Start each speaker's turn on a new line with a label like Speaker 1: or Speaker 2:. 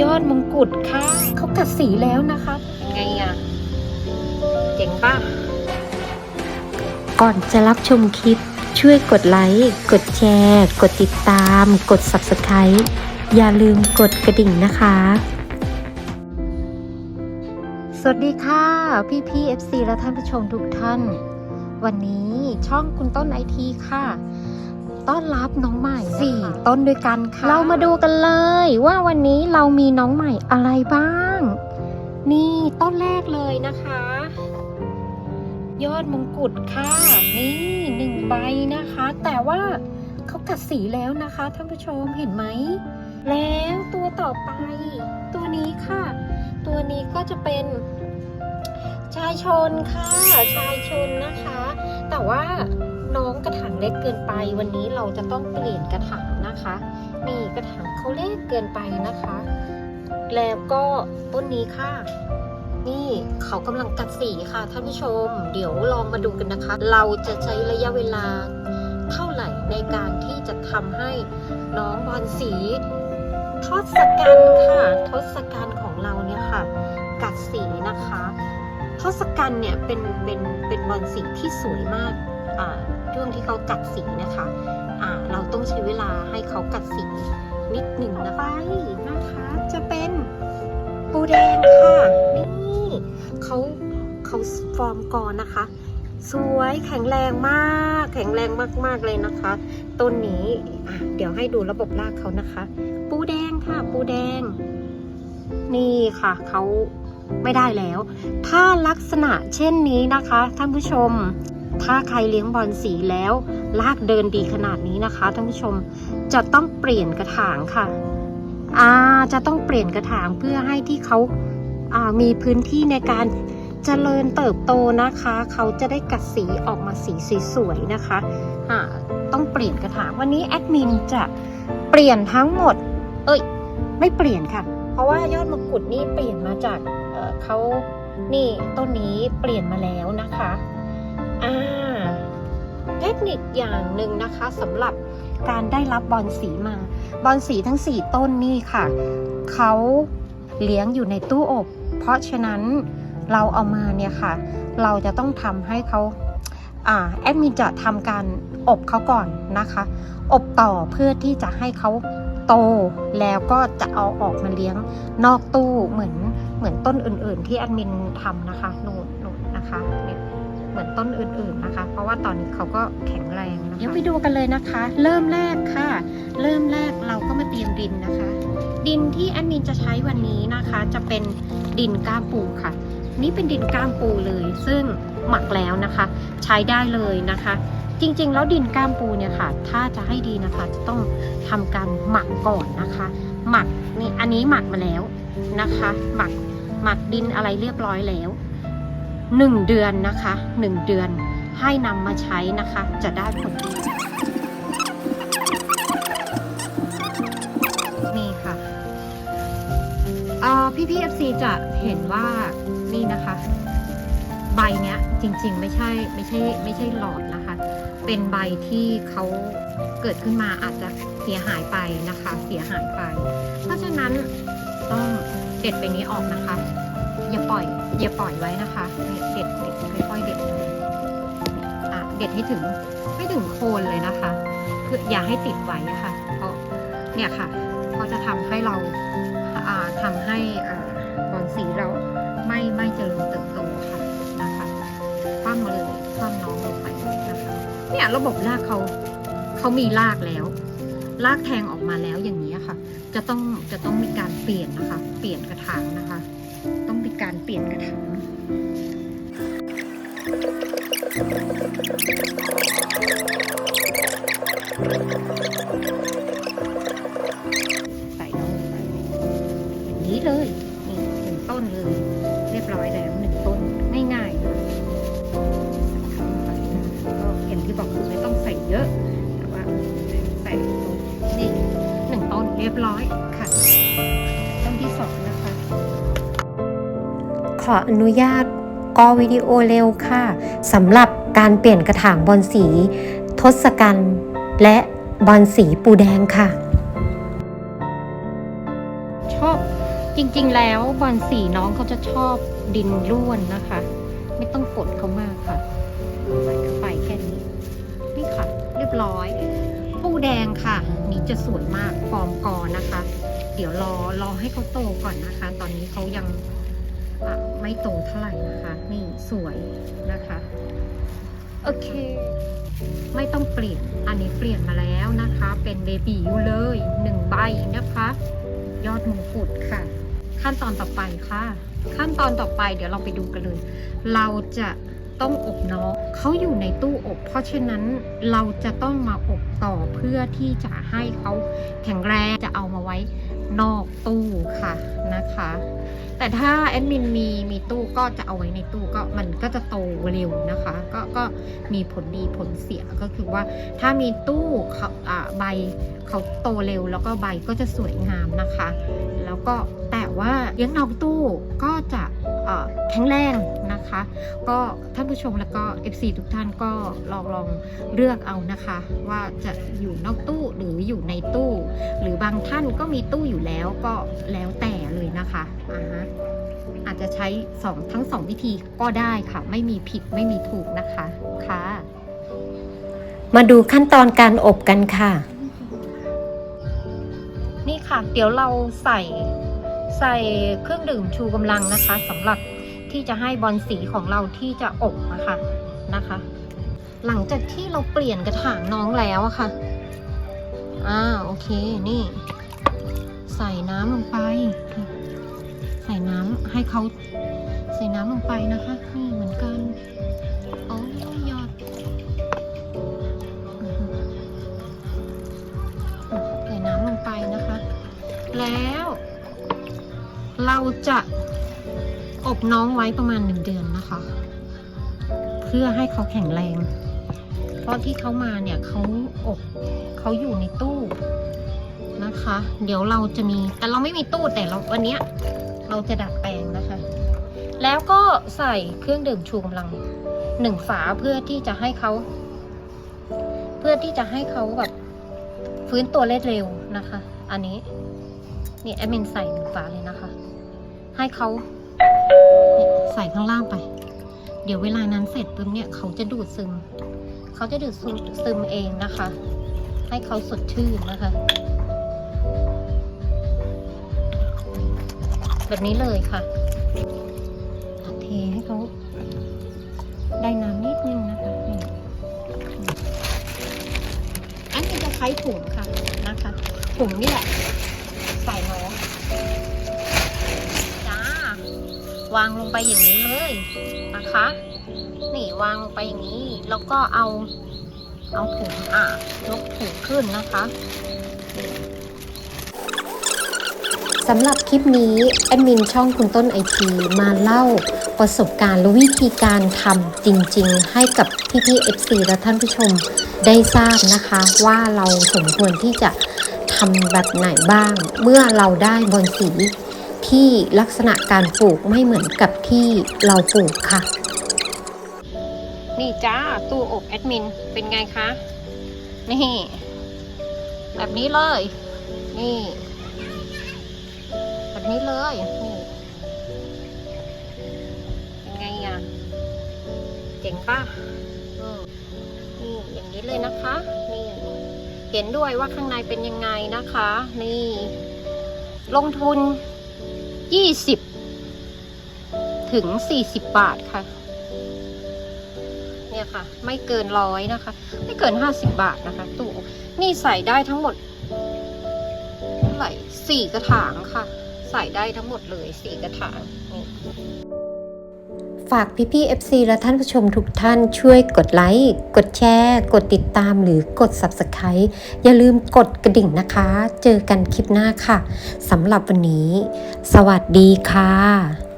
Speaker 1: ยอดมงกุฎค่ะเขากัดสีแล้วนะคะไงอะเจ๋งป่ะ
Speaker 2: ก่อนจะรับชมคลิป ช่วยกดไลค์ กดแชร์ กดติดตาม กด Subscribe อย่าลืมกดกระดิ่งนะคะ สวัสดีค่ะพี่พี่ FC และท่านผู้ชมทุกท่าน วันนี้ช่องคุณต้นไอทีค่ะ ต้อนรับน้องใหม่สี่ต้นด้วยกันค่ะ เรามาดูกันเลยว่าวันนี้เรามีน้องใหม่อะไรบ้าง นี่ต้นแรกเลยนะคะ
Speaker 1: ยอดมงกุฎค่ะ นี่หนึ่งใบนะคะ แต่ว่าเขากัดสีแล้วนะคะท่านผู้ชมเห็นไหม แล้วตัวต่อไป ตัวนี้ค่ะ ตัวนี้ก็จะเป็น ชายชนค่ะ ชายชนนะคะ แต่ว่า เล็กเกินไปวันนี้เราจะต้องเปลี่ยนกระถางนะคะ นี่กระถางเขาเล็กเกินไปนะคะ แล้วก็ต้นนี้ค่ะ นี่เขากำลังกัดสีค่ะท่านผู้ชม เดี๋ยวลองมาดูกันนะคะ เราจะใช้ระยะเวลาเท่าไหร่ในการที่จะทำให้น้องบอลสีทศกัณฐ์ค่ะทศกัณฐ์ของเราเนี่ยค่ะ กัดสีนะคะทศกัณฐ์เนี่ยเป็นเป็นเป็นบอลสีที่สวยมาก อ่าช่วงที่เขากัดสีนะคะอ่าเราต้องใช้เวลาให้เขากัดสีนิดหนึ่งนะไปนะคะ จะเป็นปูแดงค่ะนี่เขาเขาฟอร์มก่อนนะคะ สวยแข็งแรงมาก แข็งแรงมากๆเลยนะคะต้นนี้อะเดี๋ยวให้ดูระบบรากเขานะคะ ปูแดงค่ะ ปูแดง นี่ค่ะเขาไม่ได้แล้ว ถ้าลักษณะเช่นนี้นะคะ ท่านผู้ชม ถ้าใครเลี้ยงบอลสีแล้ว ลากเดินดีขนาดนี้นะคะท่านผู้ชมจะต้องเปลี่ยนกระถางค่ะอ่าจะต้องเปลี่ยนกระถางเพื่อให้ที่เขาอ่ามีพื้นที่ในการเจริญเติบโตนะคะ เขาจะได้กัดสีออกมาสีสวยๆนะคะอ่าต้องเปลี่ยนกระถางวันนี้แอดมินจะเปลี่ยนทั้งหมด เอ้ย ไม่เปลี่ยนค่ะ เพราะว่ายอดมงกุฎนี่เปลี่ยนมาจากเเขานี่ต้นนี้เปลี่ยนมาแล้วนะคะอ่า คนิคอย่างหนึ่งนะคะสำหรับการได้รับบอลสีมา บอลสีทั้ง 4 ต้นนี่ค่ะ เขาเลี้ยงอยู่ในตู้อบ เพราะฉะนั้นเราเอามาเนี่ยค่ะ เราจะต้องทำให้เขาอ่าแอดมินจะทำการอบเขาก่อนนะคะ อบต่อเพื่อที่จะให้เขาโตแล้วก็จะเอาออกมาเลี้ยงนอกตู้เหมือนเหมือนต้นอื่น ๆ ที่แอดมินทำนะคะนูนนูนนะคะเนี่ย เหมือนต้นอื่นๆนะคะ เพราะว่าตอนนี้เขาก็แข็งแรงนะคะเดี๋ยวไปดูกันเลยนะคะ เริ่มแรกค่ะ เริ่มแรกเราก็มาเตรียมดินนะคะ ดินที่แอดมินจะใช้วันนี้นะคะ จะเป็นดินก้ามปูค่ะ นี่เป็นดินก้ามปูเลย ซึ่งหมักแล้วนะคะ ใช้ได้เลยนะคะ จริงๆ แล้วดินก้ามปูเนี่ยค่ะ ถ้าจะให้ดีนะคะจะต้องทำการหมักก่อนนะคะ หมักนี่อันนี้หมักมาแล้วนะคะ หมักหมักดินอะไรเรียบร้อยแล้ว หนึ่งเดือนนะคะหนึ่งเดือนให้นำมาใช้นะคะ จะได้ผลดีนี่ค่ะเอ่อพี่พี่เอฟซีจะเห็นว่านี่นะคะ ใบเนี้ยจริงๆ ไม่ใช่ไม่ใช่ไม่ใช่หลอดนะคะ เป็นใบที่เขาเกิดขึ้นมาอาจจะเสียหายไปนะคะ เสียหายไป เพราะฉะนั้นต้องเด็ดไปนี้ออกนะคะ อย่าปล่อยอย่าปล่อยไว้นะคะเนี่ยเด็ดเด็ดค่อยๆเด็ดอะเด็ดให้ถึงให้ถึงโคนเลยนะคะ คืออย่าให้ติดไว้อะค่ะเพราะเนี่ยค่ะก็จะทำให้เราอ่าทำให้อ่าบอนสีเราไม่ไม่เจริญเติบโตค่ะนะคะคว่ำมาเลยคว่ำน้องลงไปนะคะ เนี่ยระบบรากเขาเขามีรากแล้วรากแทงออกมาแล้วอย่างนี้ค่ะ จะต้องจะต้องมีการเปลี่ยนนะคะ เปลี่ยนกระถางนะคะ ต้องมีการเปลี่ยนกระถางใส่น้องลงไปอย่างนี้เลยนี่หนึ่งต้นเลย เรียบร้อยแล้วหนึ่งต้นง่ายๆค่ะก็อย่างที่บอกคือไม่ต้องใส่เยอะแต่ว่าใส่ตรงนี่หนึ่งต้นเรียบร้อยค่ะต้นที่สอง
Speaker 2: ขออนุญาตกอวิดีโอเร็วค่ะสำหรับการเปลี่ยนกระถางบอลสีทศกัณฐ์และบอลสีปูแดงค่ะ
Speaker 1: ชอบจริงๆแล้วบอลสีน้องเขาจะชอบดินร่วนนะคะ ไม่ต้องกดเขามากค่ะใส่เข้าไปแค่นี้ นี่ค่ะ เรียบร้อย ปูแดงค่ะ นี่จะสวยมากฟอร์มกอนะคะ เดี๋ยวรอรอให้เขาโตก่อนนะคะ ตอนนี้เขายัง อะไม่โตเท่าไหร่นะคะ นี่สวยนะคะ โอเค ไม่ต้องเปลี่ยน อันนี้เปลี่ยนมาแล้วนะคะ เป็นเบบีอยู่เลยหนึ่งใบนะคะ ยอดมงกุฎค่ะ ขั้นตอนต่อไปค่ะ ขั้นตอนต่อไปเดี๋ยวเราไปดูกันเลย เราจะต้องอบน้องเขาอยู่ในตู้อบ เพราะฉะนั้นเราจะต้องมาอบต่อเพื่อที่จะให้เขาแข็งแรงจะเอามาไว้ นอกตู้ค่ะนะคะ แต่ถ้าแอดมินมีมีตู้ก็จะเอาไว้ในตู้ก็มันก็จะโตเร็วนะคะ ก็ก็มีผลดีผลเสียก็คือว่าถ้ามีตู้เขาอ่าใบเขาโตเร็วแล้วก็ใบก็จะสวยงามนะคะ แล้วก็แต่ว่าเลี้ยงนอกตู้ก็จะ แข็งแรงนะคะ ก็ท่านผู้ชมแล้วก็ FC ทุกท่านก็ลองลองเลือกเอานะคะ ว่าจะอยู่นอกตู้หรืออยู่ในตู้ หรือบางท่านก็มีตู้อยู่แล้วก็แล้วแต่เลยนะคะอ่าฮะอาจจะใช้สองทั้งสองวิธีก็ได้ค่ะ ไม่มีผิดไม่มีถูกนะคะค่ะ
Speaker 2: มาดูขั้นตอนการอบกันค่ะ
Speaker 1: นี่ค่ะ เดี๋ยวเราใส่ ใส่เครื่องดื่มชูกำลังนะคะสำหรับที่จะให้บอลสีของเราที่จะอบนะคะนะคะ หลังจากที่เราเปลี่ยนกระถางน้องแล้วอะค่ะอ่าโอเคนี่ ใส่น้ำลงไป ใส่น้ำให้เขาใส่น้ำลงไปนะคะ นี่เหมือนกันโอ้ยยอดใส่น้ำลงไปนะคะ แล้ว เราจะอบน้องไว้ประมาณหนึ่งเดือนนะคะ เพื่อให้เขาแข็งแรง เพราะที่เขามาเนี่ยเขาอบเขาอยู่ในตู้นะคะ เดี๋ยวเราจะมีแต่เราไม่มีตู้แต่เราวันนี้เราจะดัดแปลงนะคะ แล้วก็ใส่เครื่องดื่มชูกำลังหนึ่งฝาเพื่อที่จะให้เขา เพื่อที่จะให้เขาแบบฟื้นตัวเร็วนะคะ อันนี้นี่แอดมินใส่หนึ่งฝาเลยนะคะ ให้เขาใส่ข้างล่างไป เดี๋ยวเวลานั้นเสร็จปุ๊บเนี่ยเขาจะดูดซึม เขาจะดูดซึมเองนะคะ ให้เขาสดชื่นนะคะ แบบนี้เลยค่ะ เทให้เขาได้น้ำนิดนึงนะคะอันนี้จะใช้ถุงค่ะนะคะถุงนี่แหละ วางลงไปอย่างนี้เลยนะคะ นี่วางลงไปอย่างนี้ แล้วก็เอา เอาถุงอะยกถุงขึ้นนะคะ
Speaker 2: สำหรับคลิปนี้แอดมินช่องคุณต้นไอทีมาเล่าประสบการณ์และวิธีการทำจริงๆ ให้กับพี่ๆ FC และท่านผู้ชมได้ทราบนะคะ ว่าเราสมควรที่จะทำแบบไหนบ้าง เมื่อเราได้บอนสี ที่ลักษณะการปลูกไม่เหมือนกับที่เราปลูกค่ะ
Speaker 1: นี่จ้าตู้อบแอดมินเป็นไงคะ นี่แบบนี้เลย นี่ แบบนี้เลยนี่เป็นไงอะเจ๋งป่ะนี่อย่างนี้เลยนะคะ นี่ เห็นด้วยว่าข้างในเป็นยังไงนะคะ นี่ ลงทุน ยี่สิบถึงสี่สิบบาทค่ะ เนี่ยค่ะ ไม่เกินร้อยนะคะ ไม่เกินห้าสิบบาทนะคะตู้นี่ใส่ได้ทั้งหมดเท่าไหร่สี่กระถางค่ะ ใส่ได้ทั้งหมดเลยสี่กระถางนี่
Speaker 2: ฝากพี่พี่ๆ FC และท่านผู้ชมทุกท่านช่วยกดไลค์ กดแชร์ กดติดตามหรือกด Subscribe อย่าลืมกดกระดิ่งนะคะ เจอกันคลิปหน้าค่ะสำหรับวันนี้ สวัสดีค่ะ